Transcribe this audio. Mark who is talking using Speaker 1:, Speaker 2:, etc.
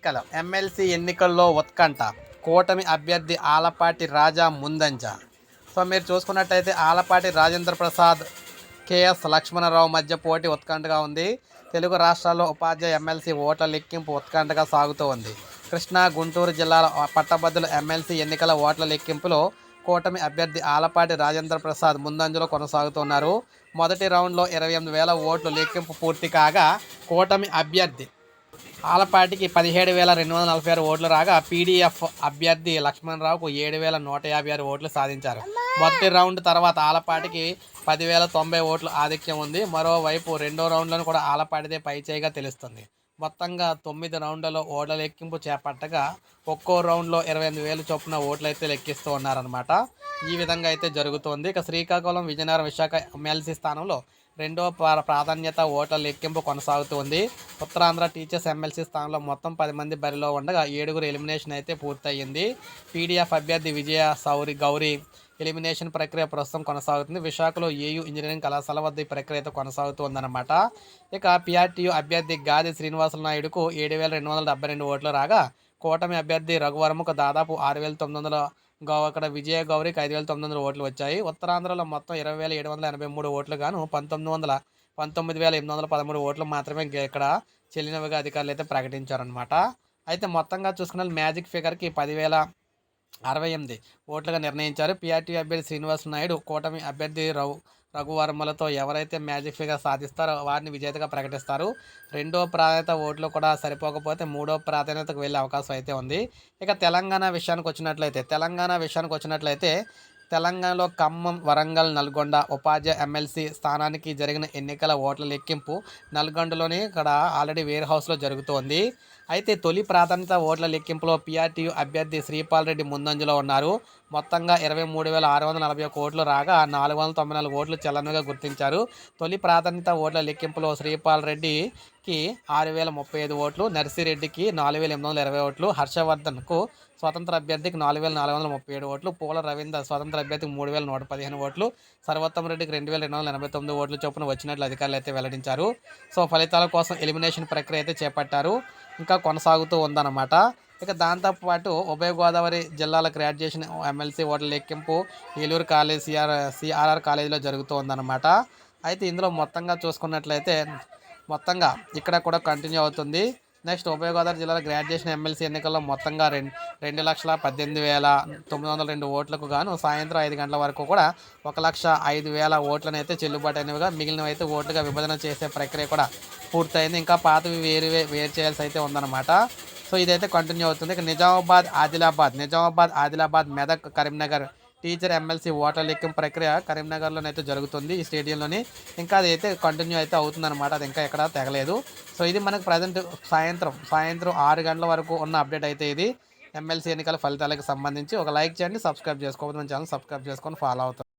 Speaker 1: ఎన్నికల ఎమ్మెల్సీ ఎన్నికల్లో ఉత్కంఠ కూటమి అభ్యర్థి ఆలపాటి రాజా ముందంజ. సో మీరు చూసుకున్నట్టయితే ఆలపాటి రాజేంద్ర ప్రసాద్ కేఎస్ లక్ష్మణరావు మధ్య పోటీ ఉత్కంఠగా ఉంది. తెలుగు రాష్ట్రాల్లో ఉపాధ్యాయ ఎమ్మెల్సీ ఓట్ల లెక్కింపు ఉత్కంఠగా సాగుతూ ఉంది. కృష్ణా గుంటూరు జిల్లాల పట్టభద్రుల ఎమ్మెల్సీ ఎన్నికల ఓట్ల లెక్కింపులో కూటమి అభ్యర్థి ఆలపాటి రాజేంద్ర ప్రసాద్ ముందంజలో కొనసాగుతున్నారు. మొదటి రౌండ్లో ఇరవై ఎనిమిది వేల ఓట్లు లెక్కింపు పూర్తి కాగా కూటమి అభ్యర్థి ఆలపాటికి పదిహేడు వేల రెండు వందల నలభై ఆరు ఓట్లు రాగా పీడీఎఫ్ అభ్యర్థి లక్ష్మణరావుకు ఏడు వేల నూట యాభై ఆరు ఓట్లు సాధించారు. మొదటి రౌండ్ తర్వాత ఆలపాటికి పదివేల తొంభై ఓట్లు ఆధిక్యం ఉంది. మరోవైపు రెండో రౌండ్లను కూడా ఆలపాటిదే పైచేయిగా తెలుస్తుంది. మొత్తంగా తొమ్మిది రౌండ్లలో ఓట్ల లెక్కింపు చేపట్టగా ఒక్కో రౌండ్లో ఇరవై ఎనిమిది వేలు చొప్పున ఓట్లు అయితే లెక్కిస్తూ ఉన్నారనమాట ఈ విధంగా అయితే జరుగుతోంది. ఇక శ్రీకాకుళం విజయనగరం విశాఖ ఎమ్మెల్సీ స్థానంలో రెండో ప్రా- ప్రాధాన్యత ఓట్ల లెక్కింపు కొనసాగుతుంది ఉత్తరాంధ్ర టీచర్స్ ఎమ్మెల్సీ స్థానంలో మొత్తం పది మంది బరిలో ఉండగా ఏడుగురు ఎలిమినేషన్ అయితే పూర్తయింది. పీడీఎఫ్ అభ్యర్థి విజయ సౌరి గౌరీ ఎలిమినేషన్ ప్రక్రియ ప్రస్తుతం కొనసాగుతుంది. విశాఖలో ఏయూ ఇంజనీరింగ్ కళాశాల వద్ద ఈ ప్రక్రియ అయితే కొనసాగుతుందన్నమాట ఇక పిఆర్టీయూ అభ్యర్థి గాది శ్రీనివాసుల నాయుడుకు ఏడు వేల రెండు వందల డెబ్బై రెండు ఓట్లు రాగా కూటమి అభ్యర్థి రఘువరముకు దాదాపు ఆరు వేల తొమ్మిది వందల అక్కడ విజయ గౌరికి ఐదు వేల తొమ్మిది వందల ఓట్లు వచ్చాయి. ఉత్తరాంధ్రలో మొత్తం ఇరవై వేల ఏడు వందల ఎనభై మూడు ఓట్లు గాను పంతొమ్మిది వందల పంతొమ్మిది వేల ఎనిమిది వందల పదమూడు ఓట్లు మాత్రమే ఇక్కడ చెల్లినవిగా అధికారులు అయితే ప్రకటించారనమాట అయితే మొత్తంగా చూసుకున్న మ్యాజిక్ ఫిగర్కి పదివేల అరవై ఎనిమిది ఓట్లుగా నిర్ణయించారు. పిఆర్టీ అభ్యర్థి శ్రీనివాస నాయుడు కూటమి అభ్యర్థి రఘు రఘువర్మలతో ఎవరైతే మ్యాజిక్ ఫిగర్ సాధిస్తారో వారిని విజేతగా ప్రకటిస్తారు. రెండో ప్రాధాన్యత ఓట్లు కూడా సరిపోకపోతే మూడో ప్రాధాన్యతకు వెళ్ళే అవకాశం అయితే ఉంది. ఇక తెలంగాణ విషయానికి వచ్చినట్లయితే తెలంగాణ విషయానికి వచ్చినట్లయితే తెలంగాణలో ఖమ్మం వరంగల్ నల్గొండ ఉపాధ్యాయ ఎమ్మెల్సీ స్థానానికి జరిగిన ఎన్నికల ఓట్ల లెక్కింపు నల్గొండలోని ఇక్కడ ఆల్రెడీ వేర్ హౌస్లో జరుగుతోంది. అయితే తొలి ప్రాధాన్యత ఓట్ల లెక్కింపులో పీఆర్టీయూ అభ్యర్థి శ్రీపాల్ రెడ్డి ముందంజలో ఉన్నారు. మొత్తంగా ఇరవై మూడు వేల ఆరు వందల నలభై ఒక్క ఓట్లు రాగా నాలుగు వందల తొంభై నాలుగు ఓట్లు చెల్లనుగా గుర్తించారు. తొలి ప్రాధాన్యత ఓట్ల లెక్కింపులో శ్రీపాల్ రెడ్డికి ఆరు వేల ముప్పై ఐదు ఓట్లు నర్సిరెడ్డికి నాలుగు వేల ఎనిమిది వందల ఇరవై ఓట్లు హర్షవర్ధన్కు స్వతంత్ర అభ్యర్థికి నాలుగు వేల నాలుగు వందల ముప్పై ఏడు ఓట్లు పూల రవీందర్ స్వతంత్ర అభ్యర్థికి మూడు వేల నూట పదిహేను ఓట్లు సర్వోత్తమ రెడ్డికి రెండు వేల రెండు వందల ఎనభై తొమ్మిది ఓట్లు చొప్పున వచ్చినట్లు అధికారులు అయితే వెల్లడించారు. సో ఫలితాల కోసం ఎలిమినేషన్ ప్రక్రియ అయితే చేపట్టారు. ఇంకా కొనసాగుతూ ఉందన్నమాట. ఇక దాంతోపాటు ఉభయ గోదావరి జిల్లాల గ్రాడ్యుయేషన్ ఎమ్మెల్సీ ఓట్ల లెక్కింపు ఏలూరు కాలేజ్ సిఆర్ సిఆర్ఆర్ కాలేజీలో జరుగుతూ ఉందన్నమాట. అయితే ఇందులో మొత్తంగా చూసుకున్నట్లయితే మొత్తంగా ఇక్కడ కూడా కంటిన్యూ అవుతుంది. నెక్స్ట్ ఉభయ గోదావరి జిల్లాల గ్రాడ్యుయేషన్ ఎమ్మెల్సీ ఎన్నికల్లో మొత్తంగా రెండు రెండు లక్షల పద్దెనిమిది వేల తొమ్మిది వందల రెండు ఓట్లకు గాను సాయంత్రం ఐదు గంటల వరకు కూడా ఒక లక్ష ఐదు వేల ఓట్లను అయితే చెల్లుబాటు అయినవిగా మిగిలినవి అయితే ఓట్లుగా విభజన చేసే ప్రక్రియ కూడా పూర్తయింది. ఇంకా పాతవి వేరు వే- వేరు చేయాల్సి అయితే ఉందన్నమాట. సో ఇదైతే కంటిన్యూ అవుతుంది. ఇక Nizamabad Adilabad. Nizamabad Adilabad Medak Karimnagar teacher MLC voter లెక్కింపు ప్రక్రియ కరీంనగర్లోనైతే జరుగుతుంది ఈ స్టేడియంలోని. ఇంకా అది అయితే కంటిన్యూ అయితే అవుతుందన్నమాట. అది ఇంకా ఎక్కడ తెగలేదు. సో ఇది మనకు ప్రజెంట్ సాయంత్రం సాయంత్రం ఆరు గంటల వరకు ఉన్న అప్డేట్ అయితే ఇది. ఎమ్మెల్సీ ఎన్నికల ఫలితాలకు సంబంధించి ఒక లైక్ చేయండి సబ్స్క్రైబ్ చేసుకోవద్దు మన ఛానల్ సబ్స్క్రైబ్ చేసుకొని ఫాలో అవుతాం